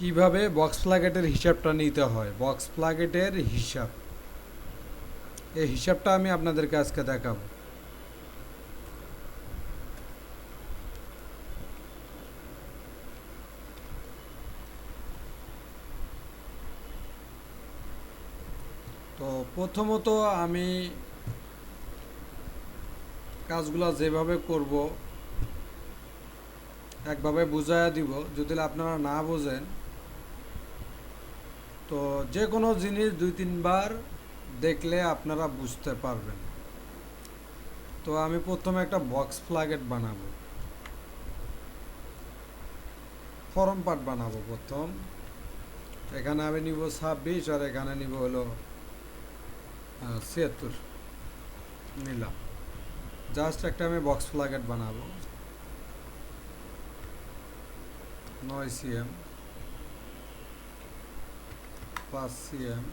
কীভাবে বক্স প্লাগেটের হিসাবটা নিতে হয়? বক্স প্লাগেটের হিসাব। এই হিসাবটা আমি আপনাদেরকে আজকে দেখাবো। তো প্রথমত আমি কাজগুলো যেভাবে করব, একভাবে বুঝাইয়া দিব। যদি আপনারা না বোঝেন তো যে কোনো জিনিস দুই, তিনবার দেখলে আপনারা বুঝতে পারবেন। তো আমি প্রথমে একটা বক্স প্লাগেট বানাবো। ফরম পার্ট বানাবো প্রথম। এখানে আমি নিব ছাব্বিশ আর এখানে নিব হলো ছিয়াত্তর। নিলাম। জাস্ট একটা আমি বক্স প্লাগেট বানাবো। নয় CM. CM.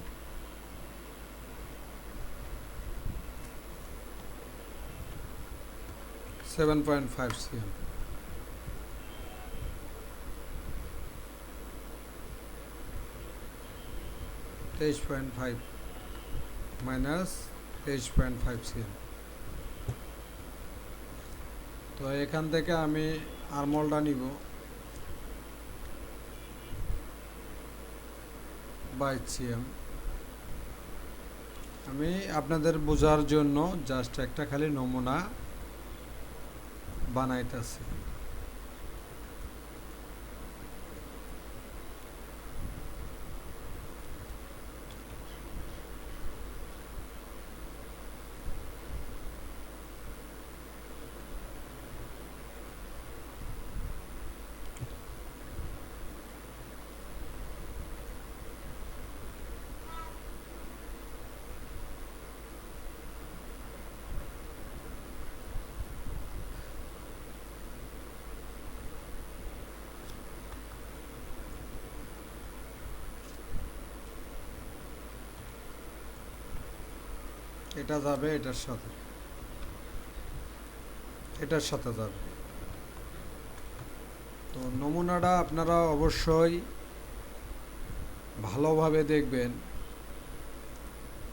Seven point five CM. তেইশ পয়েন্ট ফাইভ মাইনাস তেইশ পয়েন্ট ফাইভ সিএম। তো এখান থেকে আমি আরমলটা নিব। সিএম। আমি আপনাদের বোঝার জন্য জাস্ট একটা খালি নমুনা বানাইতেছি। এটা যাবে, এটার সাথে। এটার সাথে যাবে। তো নমুনাটা আপনারা অবশ্যই ভালোভাবে দেখবেন।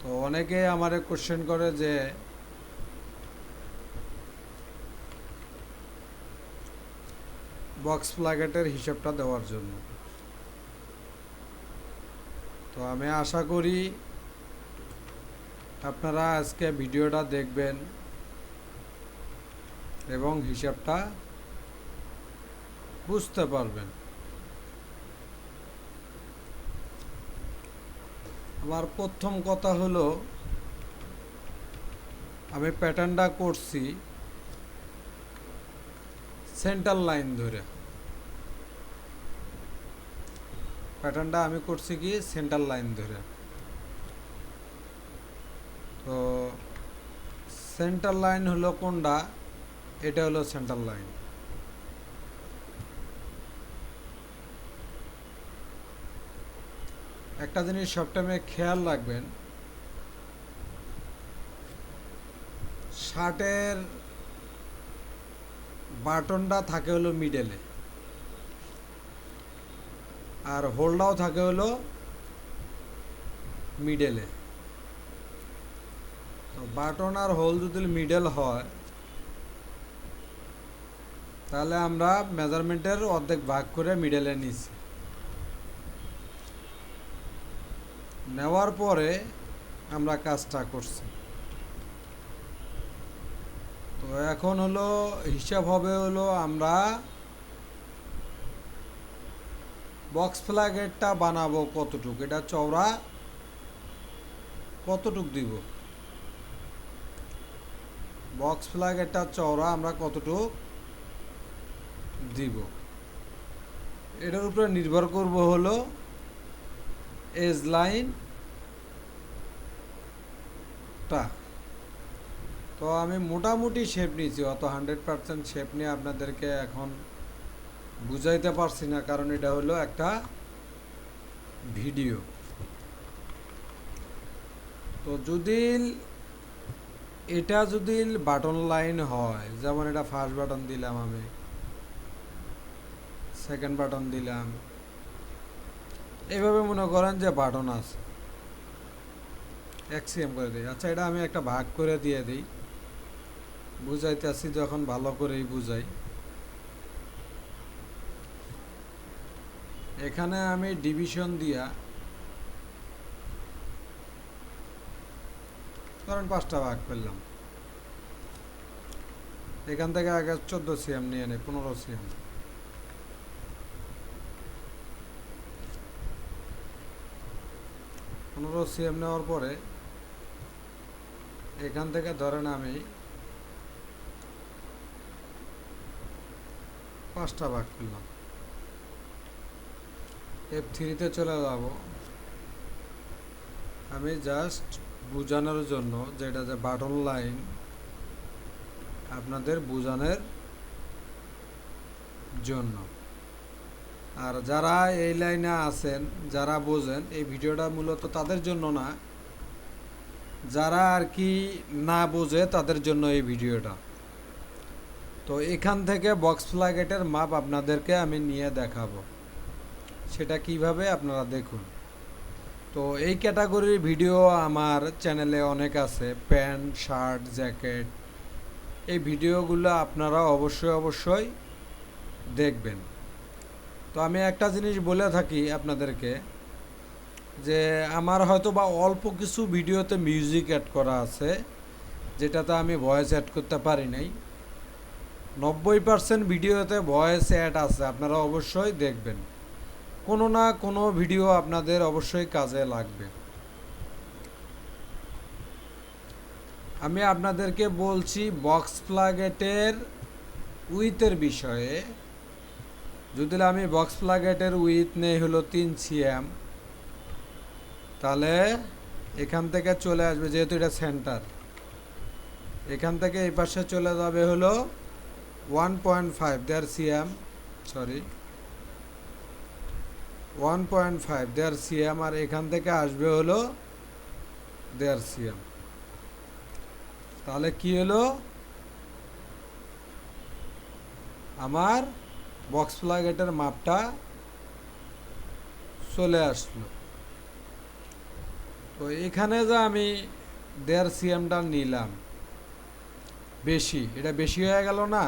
তো অনেকে আমারে কোশ্চেন করে যে বক্স প্লাগেটের হিসাবটা দেওয়ার জন্য। তো আমি আশা করি আপনারা আজকে ভিডিওটা দেখবেন এবং হিসাবটা বুঝতে পারবেন। আমার প্রথম কথা হলো, আমি প্যাটার্নটা করছি সেন্টার লাইন ধরে। প্যাটার্নটা আমি করছি কি সেন্টার লাইন ধরে। তো সেন্টার লাইন হলো কোনটা? এটা হলো সেন্টার লাইন একটা জিনিস সবটাইমে খেয়াল রাখবেন শার্টের বাটনটা থাকে হলো মিডলে আর হোলটাও থাকে হলো মিডলে বাটন আর হোল যদি মিডল হয়, তাহলে আমরা মেজারমেন্টের অর্ধেক ভাগ করে মিডলে নিছি। নেওয়ার পরে আমরা কাজটা করছি। তো এখন হলো, হিসাব হবে হলো আমরা বক্স ফ্ল্যাগেরটা বানাবো কতটুক? এটা চওড়া কতটুক দিব? বক্স ফ্ল্যাগ এটা চওড়া আমরা কতটুক দিব? এটার উপরে নির্ভর করব হলো এজ লাইন টা। তো আমি মোটামুটি শেপ নিয়েছি, অত হান্ড্রেড পার্সেন্ট শেপ নিয়ে আপনাদেরকে এখন বুঝাইতে পারছি না, কারণ এটা হলো একটা ভিডিও তো যদি এটা যদি বাটন লাইন হয়, যেমন এটা ফার্স্ট বাটন দিলাম আমি সেকেন্ড বাটন দিলাম এইভাবে মনে করেন যে বাটন আছে। এক্সিএম করে দিই। আচ্ছা এটা আমি একটা ভাগ করে দিয়ে দিই। বুঝাইতে আসি যখন ভালো করেই বুঝাই। এখানে আমি ডিভিশন দিয়া ধরেন পাঁচটা ভাগ করলাম। এখান থেকে আগে চোদ্দ সিএম নিয়ে নেই পনেরো সিএম। পনেরো সিএম নেওয়ার পরে এখান থেকে ধরেন আমি পাঁচটা ভাগ করলাম। এফ থ্রিতে চলে যাব। আমি জাস্ট বোঝানোর জন্য যেটা যে বাটন লাইন আপনাদের বোঝানোর জন্য। আর যারা এই লাইনে আছেন, যারা বোঝেন, এই ভিডিওটা মূলত তাদের জন্য না, যারা আর কি না বোঝে তাদের জন্য এই ভিডিওটা। তো এখান থেকে বক্স ফ্লাগেটের মাপ আপনাদেরকে আমি নিয়ে দেখাবো। সেটা কীভাবে আপনারা দেখুন। তো এই ক্যাটাগরির ভিডিও আমার চ্যানেলে অনেক আছে, প্যান্ট, শার্ট, জ্যাকেট। এই ভিডিওগুলো আপনারা অবশ্যই অবশ্যই দেখবেন। তো আমি একটা জিনিস বলে থাকি আপনাদেরকে, যে আমার হয়তো বা অল্প কিছু ভিডিওতে মিউজিক অ্যাড করা আছে, যেটাতে আমি ভয়েস অ্যাড করতে পারি নাই। নব্বই পার্সেন্ট ভিডিওতে ভয়েস অ্যাড আছে, আপনারা অবশ্যই দেখবেন। কোনো না কোনো ভিডিও আপনাদের অবশ্যই কাজে লাগবে। আমি আপনাদেরকে বলছি, বক্স প্লাগেটের উইথের বিষয়ে। যদি আমি বক্স প্লাগেটের উইথ নেই হলো তিন সিএম, তাহলে এখান থেকে চলে আসবে, যেহেতু এটা সেন্টার। এখান থেকে এই পাশে চলে যাবে হলো ওয়ান পয়েন্ট ফাইভ, দেড় CM, sorry. One point five দেড় সিএম আর এখান থেকে আসবে হলো দেড় সিএম তাহলে কি হলো? আমার বক্স প্লাগেটের মাপটা চলে আসলো। তো এখানে যে আমি দেড় সিএমটা নিলাম, বেশি, এটা বেশি হয়ে গেল না?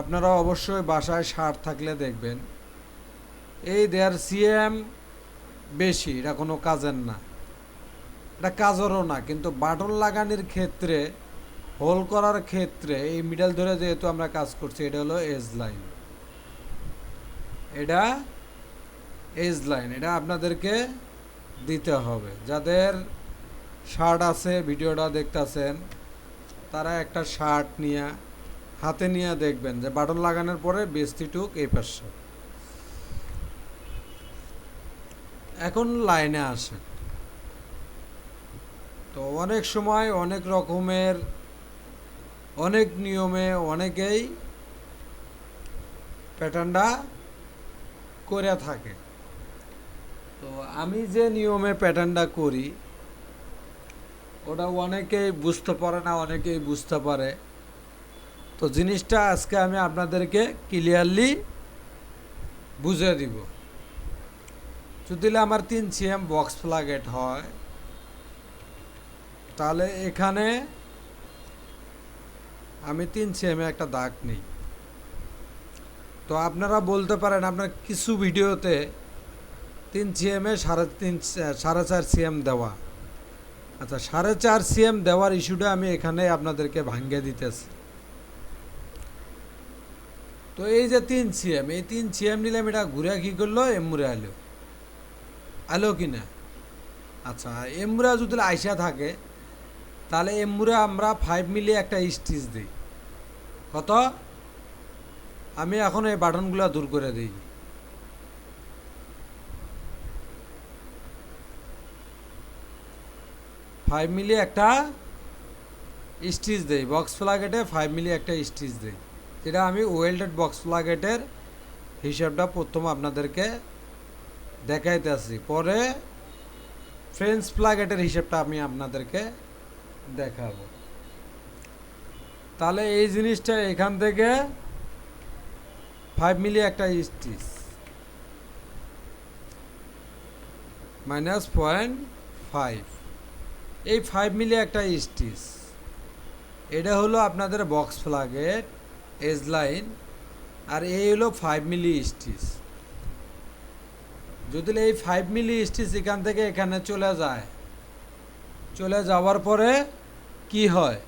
আপনারা অবশ্যই বাসায় সার থাকলে দেখবেন। এই দেড় সিএম বেশি, এটা কোনো কাজের না। এটা কাজেরও না, কিন্তু বাটন লাগানোর ক্ষেত্রে, হোল করার ক্ষেত্রে, এই মিডল ধরে যেহেতু আমরা কাজ করছি, এটা হলো এজ লাইন এটা এজ লাইন এটা আপনাদেরকে দিতে হবে। যাদের শার্ট আছে, ভিডিওটা দেখতেছেন, তারা একটা শার্ট নিয়ে, হাতে নিয়ে দেখবেন যে বাটন লাগানোর পরে বেস্তিটুক এই পাশে। এখন লাইনে আসে তো অনেক সময় অনেক রকমের, অনেক নিয়মে অনেকেই প্যাটার্নটা করে থাকে। তো আমি যে নিয়মে প্যাটার্নটা করি, ওটা অনেকেই বুঝতে পারে না, অনেকেই বুঝতে পারে। তো জিনিসটা আজকে আমি আপনাদেরকে ক্লিয়ারলি বুঝিয়ে দিব। যদি আমার তিন সিএম বক্স ফ্লাগেট হয়। তাহলে এখানে আমি তিন সিএমে একটা দাগ নেই। তো আপনারা বলতে পারেন আপনার কিছু ভিডিওতে তিন সিএমে সাড়ে তিন, সাড়ে চার সিএম দেওয়া। আচ্ছা সাড়ে চার সিএম দেওয়ার ইস্যুটা আমি এখানে আপনাদেরকে ভাঙ্গে দিতেছি। তো এই যে তিন সিএম, এই তিন সিএম নিলাম এটা ঘুরে কী করল? এমুরে আলো আলো কি না আচ্ছা এমুরা যদি আইসা থাকে, তাহলে এমুরে আমরা ফাইভ মিলি একটা স্টিচ দিই। কত? আমি এখন এই বাটনগুলো দূর করে দিই। ফাইভ মিলি একটা স্টিচ দেই। বক্স ফ্লাগেটে ফাইভ মিলি একটা স্টিচ দেই। যেটা আমি ওয়েল্ডেড বক্স ফ্লাগেটের হিসাবটা প্রথম আপনাদেরকে দেখাইতেছি। পরে ফ্রেঞ্চ প্লাগেটের হিসেবটা আমি আপনাদেরকে দেখাবো। তাহলে এই জিনিসটা এখান থেকে ফাইভ মিলি একটা স্টিচ মাইনাস পয়েন্ট ফাইভ এই ফাইভ মিলি একটা স্টিচ এটা হলো আপনাদের বক্স ফ্লাগের এজ লাইন আর এই হলো ফাইভ মিলি স্টিচ যদি এই ফাইভ মিলি স্টিচ এখান থেকে এখানে চলে যায়, চলে যাওয়ার পরে কি হয়?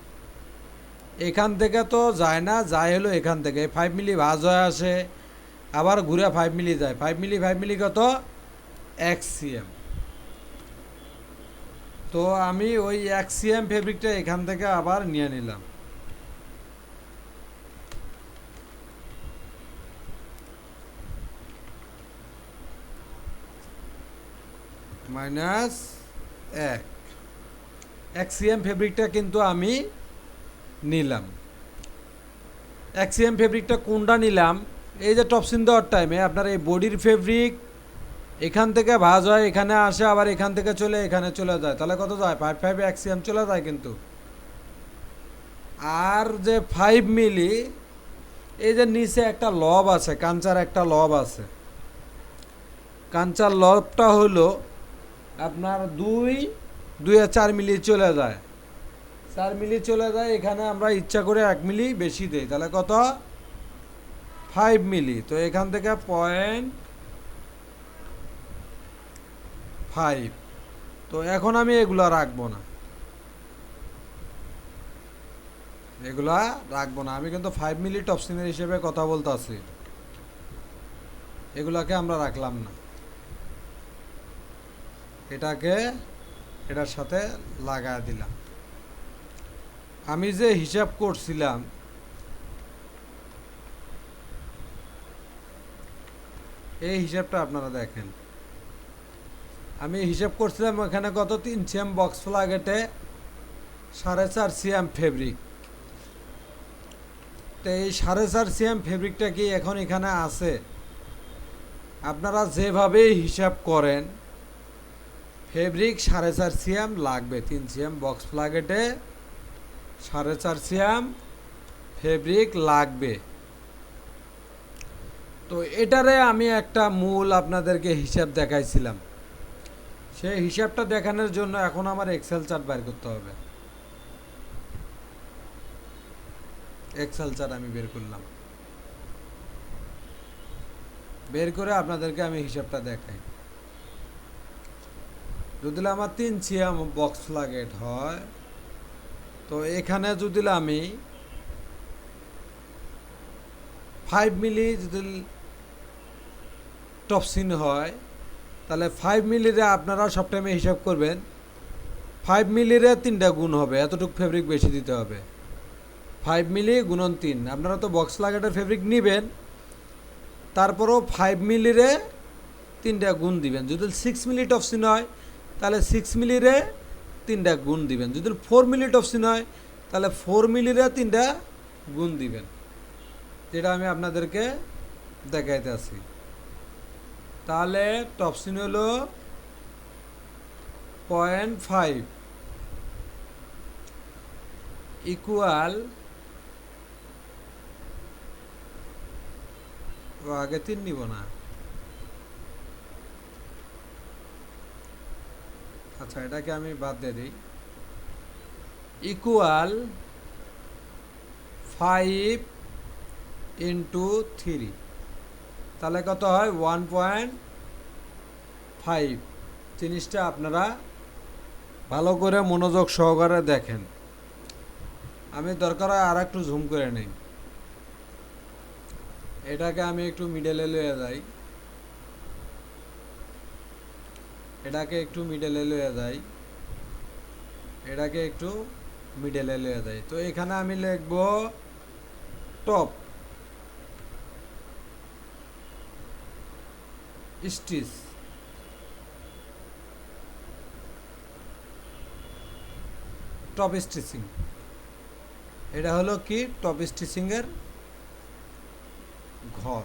এখান থেকে তো যায় না, যায় হলো এখান থেকে। ফাইভ মিলি ভাজ হয়ে আসে, আবার ঘুরে ফাইভ মিলি যায়। ফাইভ মিলি ফাইভ মিলি কত? এক সিএম তো আমি ওই এক সিএম ফেব্রিকটা এখান থেকে আবার নিয়ে নিলাম। মাইনাস এক। সিএম ফেব্রিকটা কিন্তু আমি নিলাম। এক সিএম ফেব্রিকটা কোনটা নিলাম? এই যে টপসিন দেওয়ার টাইমে আপনার এই বডির ফেব্রিক এখান থেকে ভাজ হয়, এখানে আসে, আবার এখান থেকে চলে, এখানে চলে যায়। তাহলে কত যায়? ফাইভ ফাইভ এক সিএম চলে যায় কিন্তু। আর যে ফাইভ মিলি, এই যে নিচে একটা লব আছে, কাঞ্চার একটা লব আছে। কাঞ্চার লবটা হলো আপনার দুই দুই আর চার মিলি চলে যায়। চার মিলি চলে যায়, এখানে আমরা ইচ্ছা করে এক মিলি বেশি দেই। তাহলে কত? Five milli. তো এখান থেকে পয়েন্ট ফাইভ তো এখন আমি এগুলা রাখব না। এগুলা রাখব না। আমি কিন্তু ফাইভ মিলি টপসিনের হিসেবে কথা বলতে আছি এগুলাকে আমরা রাখলাম না। এটাকে, এটার সাথে লাগায় দিলাম। আমি যে হিসাব করছিলাম, এই হিসাবটা আপনারা দেখেন। আমি হিসাব করছিলাম এখানে কত? তিন সিএম বক্স ফ্লাগেটে সাড়ে চার সিএম ফেব্রিক। তো এই সাড়ে চার সিএম ফেব্রিকটা কি এখন এখানে আছে? আপনারা যেভাবেই হিসাব করেন ফেব্রিক সাড়ে চার সিএম লাগবে, তিন সিএম বক্স ফ্লাগেটে সাড়ে চার সিএম ফেব্রিক লাগবে। তো এটারে আমি একটা মূল আপনাদেরকে হিসাব দেখাইছিলাম। সেই হিসাবটা দেখানোর জন্য এখন আমার এক্সেল চার্ট বের করতে হবে। এক্সেল চার্ট আমি বের করলাম। বের করে আপনাদেরকে আমি হিসাবটা দেখাই। যদি আমার তিন সিএম বক্স লাগেট হয়, তো এখানে যদি আমি ফাইভ মিলি যদি টপসিন হয়, তাহলে ফাইভ মিলিরে আপনারা সব টাইমে হিসাব করবেন ফাইভ মিলিরে তিনটা গুণ হবে, এতটুকু ফেব্রিক বেশি দিতে হবে। ফাইভ মিলি গুণন তিন, আপনারা তো বক্স লাগাটের ফেব্রিক নেবেন, তারপরও ফাইভ মিলিরে তিনটা গুণ দিবেন। যদি সিক্স মিলি টপসিন হয় তাহলে সিক্স মিলিরে তিনটা গুণ দিবেন। যদি ফোর মিলি টপসিন হয়, তাহলে ফোর মিলিরে তিনটা গুণ দিবেন। যেটা আমি আপনাদেরকে দেখাইতে আছি তাহলে টপসিন হলো পয়েন্ট ফাইভ ইকুয়াল আগে তিন নিব না। আচ্ছা এটাকে আমি বাদ দিয়ে দিই। ইকুয়াল ফাইভ ইন্টু থ্রি তাহলে কত হয়? ওয়ান পয়েন্ট ফাইভ জিনিসটা আপনারা ভালো করে মনোযোগ সহকারে দেখেন। আমি দরকার হয় আর একটু ঝুম করে নিই। এটাকে আমি একটু মিডেলে লয়ে যাই। এটাকে একটু মিডলে লয়ে যাই। এটাকে একটু মিডেলে লয়ে যাই। তো এখানে আমি লিখব টপ স্টিচ টপ স্টিচিং এটা হলো কি? টপ স্টিচিংয়ের ঘর।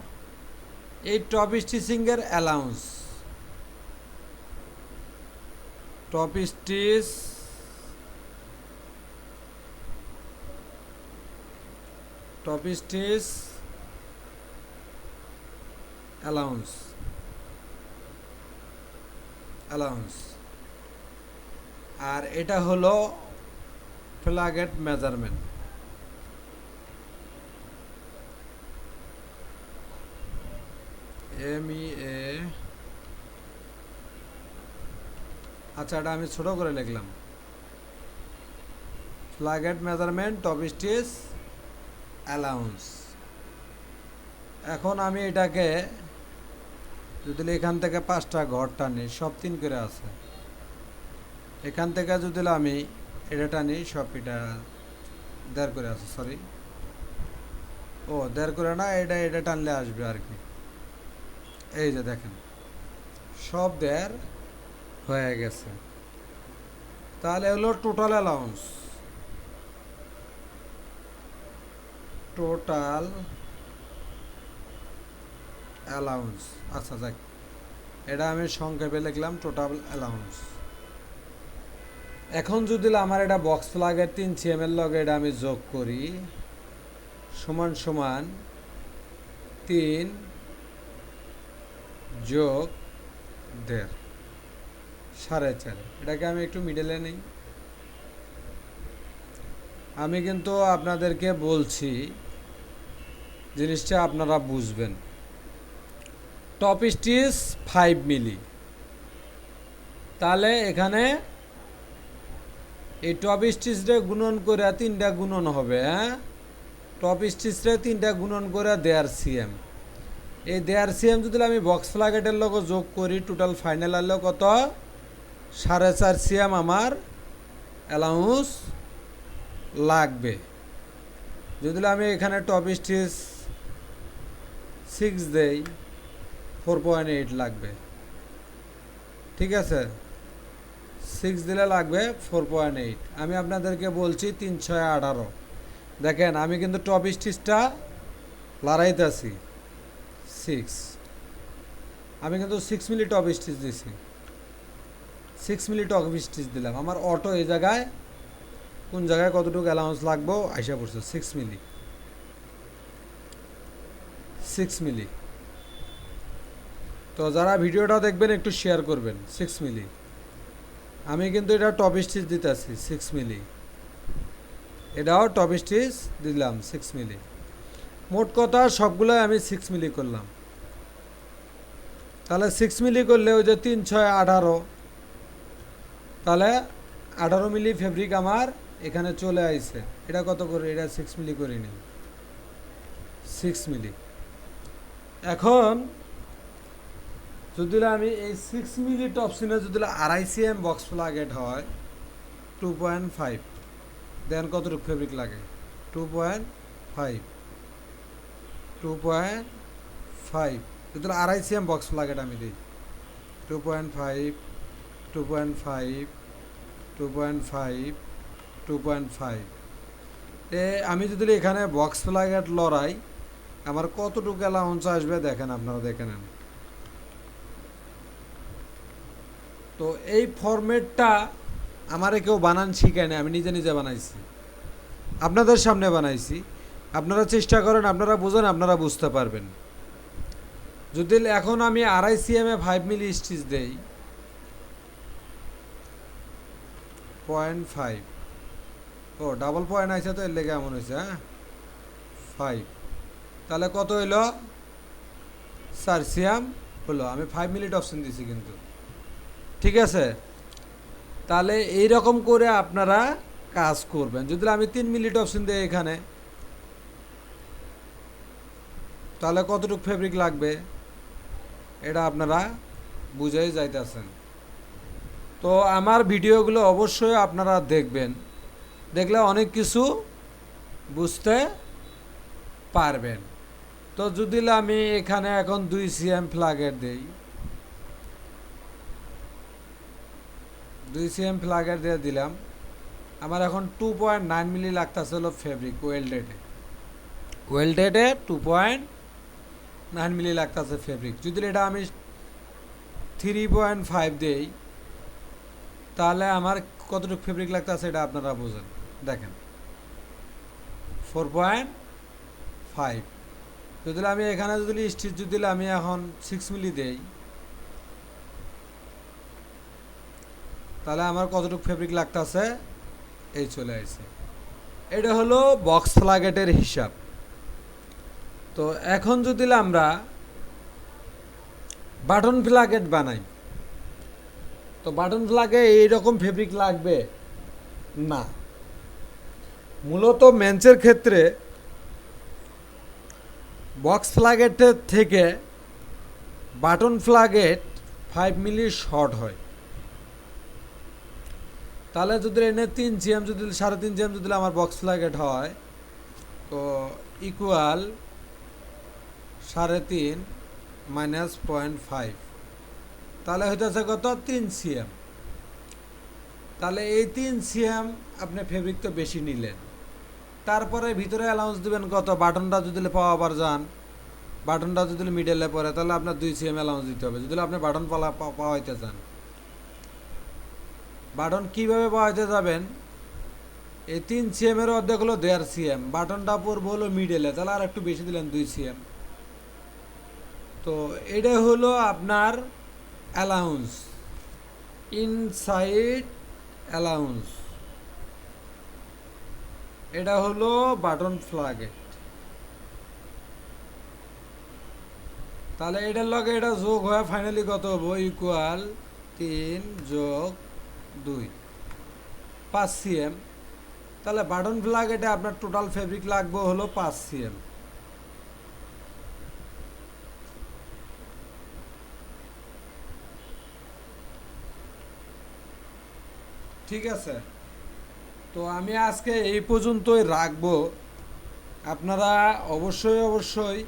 এই top স্টিচিংয়ের allowance top stitch top stitch allowance allowance আর এটা হলো ফ্ল্যাগেট মেজারমেন্ট। এম ই এ আচ্ছা এটা আমি ছোট করে লিখলাম। Placket measurement top stitch allowance এখন আমি এটাকে যদি এখান থেকে পাঁচটা ঘর টানি, সব তিন করে আছে। এখান থেকে যদি আমি এটা টানি, সব এটা দেড় করে আছে সরি ও, দেড় করে না, এটা এটা টানলে আসবে আর কি। এই যে দেখেন, সব দেড় হয়ে গেছে। তাহলে হলো টোটাল অ্যালাউন্স টোটাল অ্যালাউন্স আচ্ছা যাক। এটা আমি সংক্ষেপে লিখলাম টোটাল অ্যালাউন্স এখন যদি আমার এটা বক্স ফ্লাগের তিন সিএমের লগে এটা আমি যোগ করি, সমান সমান তিন যোগ দেড়। সাড়ে চার। এটাকে আমি একটু মিডলে নেই। আমি কিন্তু আপনাদেরকে বলছি, জিনিসটা আপনারা বুঝবেন। টপ স্টিচ ফাইভ মিলি তাহলে এখানে এই টপ স্টিচটা গুণন করে তিনটা গুণন হবে হ্যাঁ? টপ স্টিচটা তিনটা গুণন করে দেয়ার সিএম এই দেয়ার সিএম যদি আমি বক্স ফ্লাগেটের লোক যোগ করি টোটাল ফাইনাল আনলো কত? সাড়ে চার সিএম আমার অ্যালাউন্স লাগবে। যদি আমি এখানে টপ স্টিচ সিক্স দেই ফোর পয়েন্ট এইট লাগবে। ঠিক আছে? সিক্স দিলে লাগবে ফোর পয়েন্ট এইট আমি আপনাদেরকে বলছি তিন ছয় আঠারো। দেখেন, আমি কিন্তু টপ স্টিচটা লড়াইতেছি। সিক্স আমি কিন্তু সিক্স মিলি টপ স্টিচ দিছি। সিক্স মিলি টপ স্টিচ দিলাম। আমার অটো এই জায়গায়, কোন জায়গায় কতটুকু অ্যালাউন্স লাগবো, আইসা পড়ছে সিক্স মিলি সিক্স মিলি তো যারা ভিডিওটা দেখবেন, একটু শেয়ার করবেন সিক্স মিলি আমি কিন্তু এটা টপ স্টিচ দিতেছি সিক্স মিলি এটাও টপ স্টিচ দিলাম সিক্স মিলি মোট কথা, সবগুলোই আমি সিক্স মিলি করলাম। তাহলে সিক্স মিলি করলে ওই যে তিন, ছয়, আঠারো তাহলে আঠারো মিলি ফেব্রিক আমার এখানে চলে আইছে। এটা কত করে? এটা সিক্স মিলি করে নিই সিক্স মিলি। এখন যদি আমি এই সিক্স মিলি টপসিনে যদি আড়াই সি এম বক্স প্লাগেট হয় টু পয়েন্ট ফাইভ দেন কতটুকু ফেব্রিক লাগে? Two point five two point five যদি আড়াই সি এম বক্স প্লাগেট আমি দিই। Two point five two point five two point five two point five এ, আমি যদি এখানে বক্স প্লাগেট লড়াই, আমার কতটুকু অ্যালাউন্স আসবে দেখেন আপনারা দেখে নেন। তো এই ফরম্যাটটা আমারে কেউ বানান শিখায় না আমি নিজে নিজে বানাইছি। আপনাদের সামনে বানাইছি। আপনারা চেষ্টা করেন, আপনারা বুঝেন, আপনারা বুঝতে পারবেন। যদি এখন আমি আড়াই সিএম এ ফাইভ মিলি স্টিচ দেই পয়েন্ট ফাইভ ও ডাবল পয়েন্ট আছে তো, এর লেগে এমন হয়েছে হ্যাঁ? ফাইভ তাহলে কত হইল? স্যার সিয়াম হলো। আমি ফাইভ মিনিট অপশন দিছি কিন্তু। ঠিক আছে? তাহলে এই রকম করে আপনারা কাজ করবেন। যদি আমি তিন মিনিট অপশন দিই এখানে, তাহলে কতটুকু ফেব্রিক লাগবে? এটা আপনারা বুঝেই যাইতেছেন। তো আমার ভিডিওগুলো অবশ্যই আপনারা দেখবেন। দেখলে অনেক কিছু বুঝতে পারবেন। তো যদি আমি এখানে এখন দুই সিএম ফ্ল্যাগের দেই। দুই সিএম ফ্ল্যাগের দিয়ে দিলাম। আমার এখন টু পয়েন্ট নাইন মিলি লাগতেছে হলো ফেব্রিক, ওয়েল্ডেডে ওয়েল্ডেডে টু পয়েন্ট নাইন মিলি লাগতেছে ফেব্রিক। যদি এটা আমি থ্রি পয়েন্ট ফাইভ দেই তাহলে আমার কতটুকু ফেব্রিক লাগতেছে এটা আপনারা বোঝেন। দেখেন। ফোর পয়েন্ট ফাইভ যদি আমি এখানে যদি স্টিচ যদি আমি এখন সিক্স মিলি দেই। তাহলে আমার কতটুকু ফেব্রিক লাগতেছে এই চলে আসছে এটা হলো বক্স ফ্লাগেটের হিসাব। তো এখন যদি আমরা বাটন ফ্লাগেট বানাই তো বাটন ফ্লাগে এইরকম ফেব্রিক লাগবে? না। মূলত মেন্সের ক্ষেত্রে বক্স ফ্লাগেটের থেকে button placket five milli short হয়। তাহলে যদি এনে তিন জিএম যদি, সাড়ে তিন জিএম যদি আমার বক্স ফ্লাগেট হয়, তো ইকুয়াল সাড়ে তিন মাইনাস পয়েন্ট ফাইভ তাহলে হইতেছে কত? তিন সিএম। তাহলে এই তিন সিএম আপনি ফেব্রিক তো বেশি নিলেন। তারপরে ভিতরে অ্যালাউন্স দিবেন কত? বাটনটা যদি পাওয়া যান, বাটনটা যদি মিডলে পড়ে, তাহলে আপনার দুই সিএম অ্যালাউন্স দিতে হবে। যদি আপনি বাটন পালা পাওয়াইতে চান। বাটন কীভাবে পাওয়াইতে যাবেন? এই তিন সিএম এর অর্ধেক হলো দেড় সিএম। বাটনটা পড়ব হলো মিডলে তাহলে আর একটু বেশি দিলেন দুই সিএম। তো এটা হলো আপনার অ্যালাউন্স ইনসাইড অ্যালাউন্স এটা হলো বাটন ফ্লাগেট তাহলে এটার লগে এটা যোগ হয়ে ফাইনালি কত হব? ইকুয়াল তিন যোগ দুই। পাঁচ সিএম তাহলে বাটন ফ্লাগেটে আপনার টোটাল ফেব্রিক লাগবে হলো পাঁচ সিএম ঠিক আছে? তো আমি আজকে এই পর্যন্তই রাখব। আপনারা অবশ্যই অবশ্যই